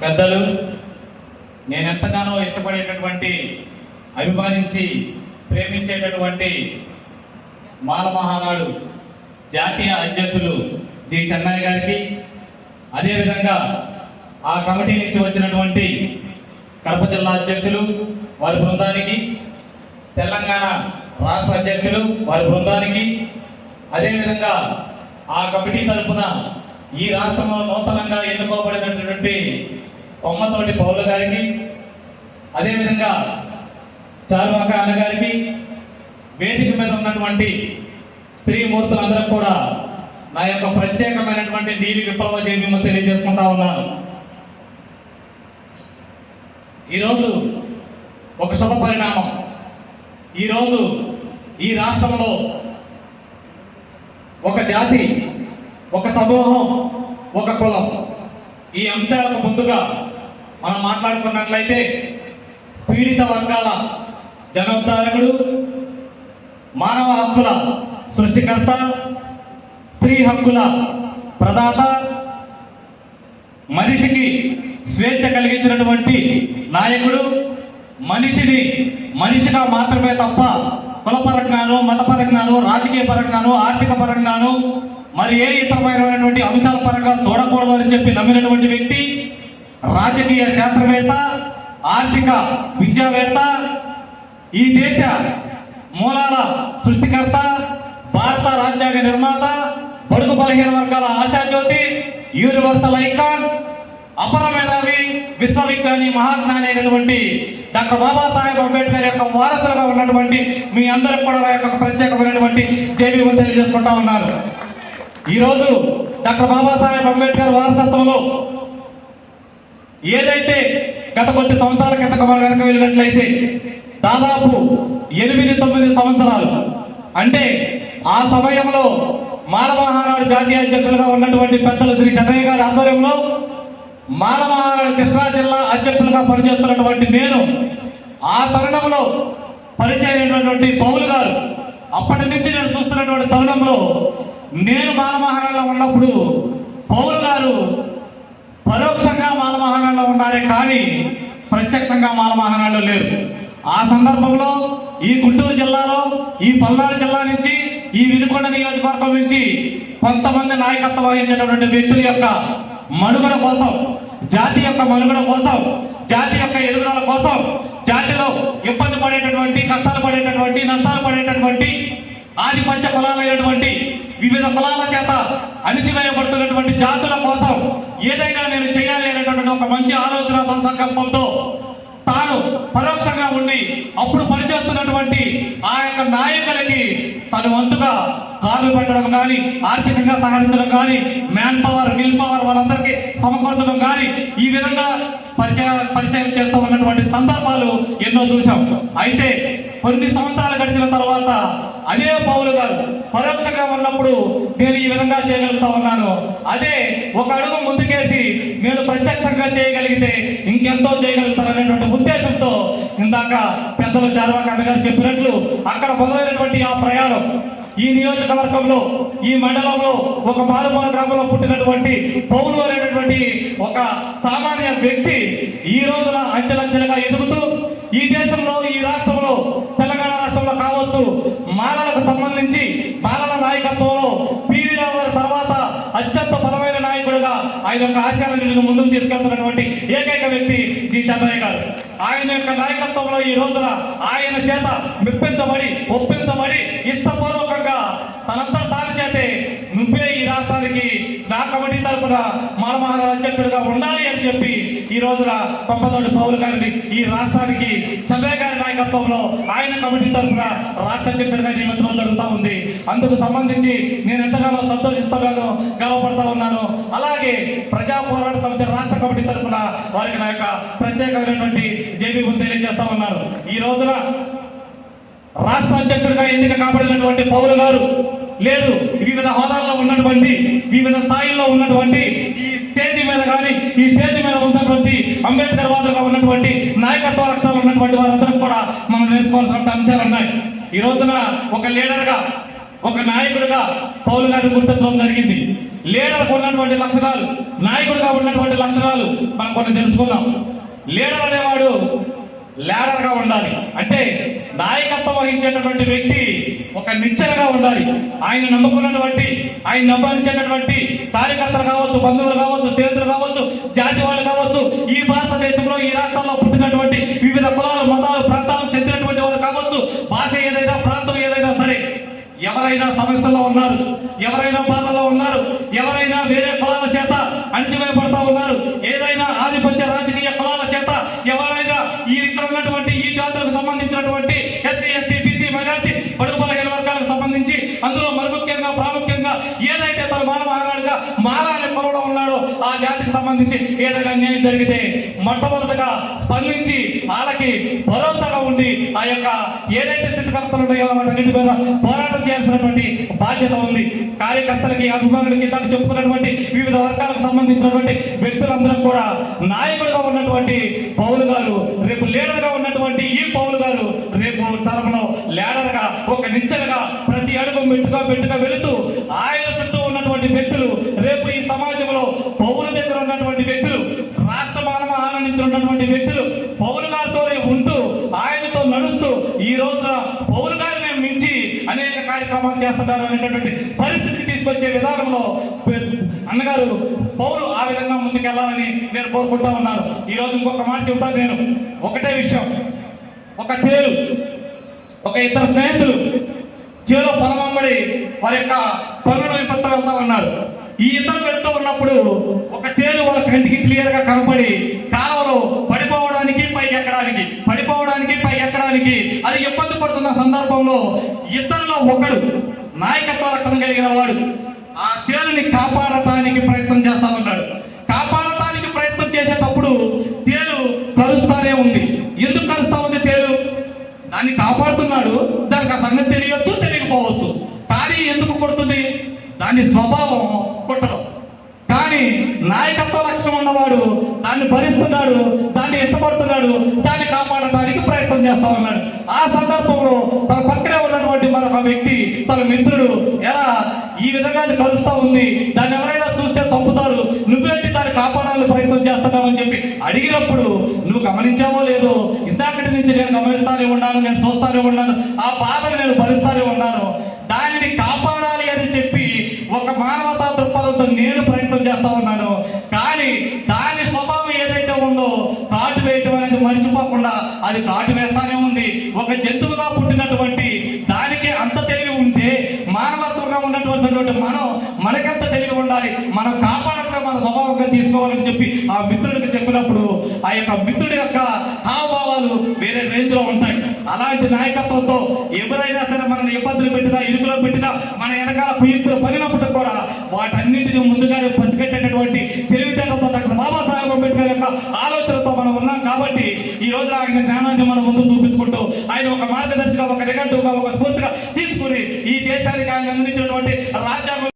పెద్దలు నేను ఎంతగానో ఇష్టపడేటటువంటి అభిమానించి ప్రేమించేటటువంటి మాల మహానాడు జాతీయ అధ్యక్షులు జి. చెన్నయ్య గారికి. అదేవిధంగా ఆ కమిటీ నుంచి వచ్చినటువంటి కడప జిల్లా అధ్యక్షులు వారి బృందానికి తెలంగాణ రాష్ట్ర అధ్యక్షులు వారి బృందానికి అదేవిధంగా ఆ కమిటీ తరఫున ఈ రాష్ట్రంలో నూతనంగా ఎన్నుకోబడినటువంటి కొమ్మతోటి పౌరుల గారికి అదేవిధంగా చారువాక అన్నగారికి వేదిక మీద ఉన్నటువంటి స్త్రీమూర్తులందరూ కూడా నా యొక్క ప్రత్యేకమైనటువంటి నీలి విప్లవ జయమేమో తెలియజేసుకుంటా ఉన్నాను. ఈరోజు ఒక శుభ పరిణామం. ఈరోజు ఈ రాష్ట్రంలో ఒక జాతి ఒక సమూహం ఒక కులం ఈ అంశాలకు ముందుగా మనం మాట్లాడుకున్నట్లయితే పీడిత వర్గాల జనోద్ధారకుడు మానవ హక్కుల సృష్టికర్త స్త్రీ హక్కుల ప్రదాత మనిషికి స్వేచ్ఛ కలిగించినటువంటి నాయకుడు మనిషిని మనిషిగా మాత్రమే తప్ప కులపరంగాను మతపరంగాను రాజకీయ పరంగాను ఆర్థిక పరంగాను మరి ఏ ఇతరమైనటువంటి అంశాల పరంగా చూడకూడదు అని చెప్పి నమ్మినటువంటి వ్యక్తి రాజకీయ శాస్త్రవేత్త ఆర్థిక విద్యావేత్త ఈ దేశ మూలాల సృష్టికర్త భారత రాజ్యాంగ నిర్మాత బడుగు బలహీన వర్గాల ఆశాజ్యోతి యూనివర్సల్ ఐకాన్ అపర మేధావి విశ్వవిజ్ఞాని మహాజ్ఞాని అయినటువంటి డాక్టర్ బాబాసాహెబ్ అంబేద్కర్ యొక్క వారసులుగా ఉన్నటువంటి మీ అందరికి కూడా నా యొక్క ప్రత్యేకమైనటువంటి జేబీ తెలియజేసుకుంటా ఉన్నారు ఈరోజు డాక్టర్ బాబాసాహెబ్ అంబేద్కర్ వారసత్వంలో ఏదైతే గత కొద్ది సంవత్సరాల క్రితం కనుక వెళ్ళినట్లయితే దాదాపు ఎనిమిది తొమ్మిది సంవత్సరాలు. అంటే ఆ సమయంలో మానవహానాడు జాతీయ అధ్యక్షులుగా ఉన్నటువంటి పెద్దలు శ్రీ చెన్నయ్య గారి ఆధ్వర్యంలో మానవహానాడు కృష్ణా జిల్లా అధ్యక్షులుగా పనిచేస్తున్నటువంటి నేను ఆ తరుణంలో పరిచయమైనటువంటి పౌలు గారు అప్పటి నుంచి నేను చూస్తున్నటువంటి తరుణంలో నేను మానవహానాడులో ఉన్నప్పుడు పౌలు గారు పరోక్షంగా మాలమహానాడులో ఉన్నారే కానీ ప్రత్యక్షంగా మాలమహానాడులో లేరు. ఆ సందర్భంలో ఈ గుంటూరు జిల్లాలో ఈ పల్నాడు జిల్లా నుంచి ఈ వినుకొండ నియోజకవర్గం నుంచి కొంతమంది నాయకత్వం వహించినటువంటి వ్యక్తుల యొక్క మనుగడ కోసం జాతి యొక్క మనుగడ కోసం జాతి యొక్క ఎదుగుదల కోసం జాతిలో ఇబ్బంది పడేటటువంటి కష్టాలు పడేటటువంటి నష్టాలు పడేటటువంటి ఆధిపత్య కులాలైనటువంటి వివిధ కులాల చేత అణిచివేయబడుతున్నటువంటి జాతుల కోసం ఏదైనా నేను చేయాలి అనేటటువంటి ఒక మంచి ఆలోచన సంకల్పంతో తాను పరోక్షంగా ఉండి అప్పుడు పనిచేస్తున్నటువంటి ఆ యొక్క నాయకులకి తన వంతుగా కార్లు పెట్టడం కానీ ఆర్థికంగా సహకరించడం కానీ మ్యాన్ పవర్ మిల్ పవర్ వాళ్ళందరికీ సమకూర్చడం కానీ ఈ విధంగా పరిచయ పరిచయం చేస్తూ ఉన్నటువంటి సందర్భాలు ఎన్నో చూసాం అయితే కొన్ని సంవత్సరాలు గడిచిన తర్వాత అదే పౌలు గారు పరోక్షంగా ఉన్నప్పుడు నేను ఈ విధంగా చేయగలుగుతా ఉన్నాను. అదే ఒక అడుగు ముందుకేసి నేను ప్రత్యక్షంగా చేయగలిగితే ఇంకెంతో చేయగలుగుతారనేటువంటి ఉద్దేశంతో ఇందాక పెద్దలు చార్వాక అన్నగారు చెప్పినట్లు అక్కడ మొదలైనటువంటి ఆ ప్రయాణం ఈ నియోజకవర్గంలో ఈ మండలంలో ఒక మారుమూల గ్రామంలో పుట్టినటువంటి పౌరు అనేటటువంటి ఒక సామాన్య వ్యక్తి ఈ రోజున అంచెలంచెలుగా ఎదుగుతూ ఈ దేశంలో ఈ రాష్ట్ర తెలంగాణ రాష్ట్రంలో కావచ్చు మాలలకు సంబంధించి మాలల నాయకత్వంలో పివి రావు గారి తర్వాత అత్యంత బలమైన నాయకుడిగా ఆయన యొక్క ఆశయాలను ముందుకు తీసుకెళ్తున్నటువంటి ఏకైక వ్యక్తి జీ చంద్రయ్య గారు. ఆయన యొక్క నాయకత్వంలో ఈ రోజున ఆయన చేత మెప్పించబడి ఒప్పించబడి ఇష్టపూర్వకంగా తనంతా తాను చేతే నువ్వే ఈ రాష్ట్రానికి నా కమిటీ తరఫున మాలమహారాజు అధ్యక్షుడిగా ఉండాలి అని చెప్పి ఈ రోజున కొమ్మతోటి పౌరు గారిని ఈ రాష్ట్రానికి చంద్రయ్య గారి నాయకత్వంలో ఆయన కమిటీ తరఫున రాష్ట్ర అధ్యక్షుడిగా నియమించడం జరుగుతూ ఉంది. అందుకు సంబంధించి నేను ఎంతగానో సంతోషిస్తున్నాను గర్వపడతా ఉన్నాను అలాగే ప్రజా పోరాట సమితి రాష్ట్ర కమిటీ తరఫున వారికి నా యొక్క ప్రత్యేకమైనటువంటి జేబీ తెలియజేస్తా ఉన్నారు ఈ రోజున రాష్ట్ర అధ్యక్షుడిగా ఎన్నిక కాబడినటువంటి పౌరు గారు లేదు వివిధ హోదాల్లో ఉన్నటువంటి వివిధ స్థాయిల్లో ఉన్నటువంటి ఈ స్టేజ్ మీద కానీ ఈ స్టేజ్ మీద ఉన్నటువంటి అంబేద్కర్ వాదులుగా ఉన్నటువంటి నాయకత్వ లక్షణాలు ఉన్నటువంటి వారందరూ కూడా మనం నేర్చుకోవాల్సిన అంశాలు ఉన్నాయి. ఈ రోజున ఒక లీడర్గా ఒక నాయకుడిగా పౌలు గారిని గుర్తించడం జరిగింది. లీడర్కు ఉన్నటువంటి లక్షణాలు నాయకుడిగా ఉన్నటువంటి లక్షణాలు మనం కొన్ని తెలుసుకుందాం. లీడర్ అనేవాడు లీడర్గా ఉండాలి. అంటే నాయకత్వం వహించేటటువంటి వ్యక్తి ఒక నిచ్చెనగా ఉండాలి. ఆయన నమ్ముకున్నటువంటి ఆయన నమ్మించేటటువంటి కార్యకర్తలు కావచ్చు బంధువులు కావచ్చు స్నేహితులు కావచ్చు జాతి వాళ్ళు కావచ్చు ఈ భారతదేశంలో ఈ రాష్ట్రంలో పుట్టినటువంటి వివిధ కులాలు మతాలు ప్రాంతాలకు చెందినటువంటి వారు కావచ్చు భాష ఏదైనా ప్రాంతం ఏదైనా సరే ఎవరైనా సమస్యల్లో ఉన్నారు ఎవరైనా బాధల్లో ఉన్నారు ఎవరైనా వేరే కులాల చేత అణిచివేయబడుతున్నారు మహారాడుగా పౌరుడు ఉన్నాడు. ఉన్నాడో ఆ జాతికి సంబంధించి ఏదైనా అన్యాయం జరిగితే మొట్టమొదటగా స్పందించి వాళ్ళకి భరోసాగా ఉండి ఆ యొక్క ఏదైతే స్థితికర్తలు ఉన్నాయో వాటన్నిటి మీద పోరాటం చేయాల్సినటువంటి బాధ్యత ఉంది. కార్యకర్తలకి అభిమానులకి తను చెప్పుకున్నటువంటి వివిధ వర్గాలకు సంబంధించినటువంటి వ్యక్తులందరూ కూడా నాయకుడిగా ఉన్నటువంటి పౌలు గారు రేపు లీడర్గా ఉన్నటువంటి ఈ పౌలు గారు రేపు తరంలో లీడర్గా ఒక నిచ్చెనగా ప్రతి అడుగు మెట్టుగా మెట్టుగా వెళుతూ ఆయన చుట్టూ ఉన్నటువంటి వ్యక్తులు రేపు ఈ సమాజంలో పౌరుల దగ్గర ఉన్నటువంటి వ్యక్తులు రాష్ట్ర మానవ ఆనందించి ఉన్నటువంటి వ్యక్తులు పౌరు గారితోనే ఉంటూ ఆయనతో నడుస్తూ ఈ రోజున పౌరు గారిని మించి అనేక కార్యక్రమాలు చేస్తున్నారు అనేటటువంటి పరిస్థితికి తీసుకొచ్చే విధానంలో అన్నగారు పౌరు ఆ విధంగా ముందుకెళ్ళాలని నేను కోరుకుంటా ఉన్నాను. ఈ రోజు ఇంకొక మాట చెబుతాను నేను. ఒకటే విషయం. ఒక తేలు ఒక ఇద్దరు స్నేహితులు చేలో పొలమంబడి వారి యొక్క పనులు విపత్తు వెళ్తా ఉన్నారు ఈ ఇద్దరు వెళ్తూ ఉన్నప్పుడు ఒక తేలు వాళ్ళ కంటికి క్లియర్గా కనపడి కాలంలో పడిపోవడానికి పై ఎక్కడానికి పడిపోవడానికి పై ఎక్కడానికి అది ఇబ్బంది పడుతున్న సందర్భంలో ఇద్దరిలో ఒకడు నాయకత్వ లక్షణం కలిగిన వాడు ఆ తేలుని కాపాడటానికి ప్రయత్నం చేస్తా ఉన్నాడు. కాపాడటానికి ప్రయత్నం చేసేటప్పుడు తేలు కలుస్తానే ఉంది. ఎందుకు కలుస్తా ఉంది తేలు దాన్ని కాపాడుతున్నాడు దానికి ఆ సంగతి తెలియచ్చు తెలియకపోవచ్చు కానీ ఎందుకు కొడుతుంది దాని స్వభావం కుట్టడం. కానీ నాయకత్వ లక్షణం ఉన్నవాడు దాన్ని భరిస్తున్నాడు దాన్ని ఇష్టపడుతున్నాడు దాన్ని కాపాడటానికి ప్రయత్నం చేస్తా ఉన్నాడు. ఆ సందర్భంలో తన పక్కనే ఉన్నటువంటి మరొక వ్యక్తి తన మిత్రుడు ఎలా ఈ విధంగా అది కలుస్తా ఉంది దాన్ని ఎవరైనా చూస్తే చంపుతారు నువ్వేంటి దాన్ని కాపాడాలని ప్రయత్నం చేస్తున్నావు? అని చెప్పి అడిగినప్పుడు నువ్వు గమనించావో లేదో? ఇందాకటి నుంచి నేను గమనిస్తానే ఉన్నాను నేను చూస్తానే ఉన్నాను ఆ బాధను నేను భరిస్తానే ఉన్నాను. మానవతా దృక్పథంతో నేను మానవత్వంగా ఉన్నటువంటి మనం మనకెంత తెలివి ఉండాలి? మనం కాపాడటం మన స్వభావంగా తీసుకోవాలని చెప్పి ఆ మిత్రుడికి చెప్పినప్పుడు ఆ యొక్క మిత్రుడి యొక్క హావభావాలు వేరే రేంజ్లో ఉంటాయి. అలాంటి నాయకత్వంతో ఎవరైనా సరే మనల్ని ఇబ్బందులు పెట్టినా ఇరుకులో పెట్టినా మన వెనకాల కుయుక్తులు పడినప్పుడు కూడా వాటన్నింటిని ముందుగానే పసిగట్టేటటువంటి తెలివితేటలతో డాక్టర్ బాబాసాహెబ్ అంబేద్కర్ యొక్క ఆలోచనతో మనం ఉన్నాం కాబట్టి ఈ రోజు ఆయన జ్ఞానాన్ని మనం ముందు చూపించుకుంటూ ఆయన ఒక మార్గదర్శిగా ఒక నిఘంటువుగా ఒక స్ఫూర్తిగా ఈ దేశానికి ఆయన అందించినటువంటి రాజ్యాంగం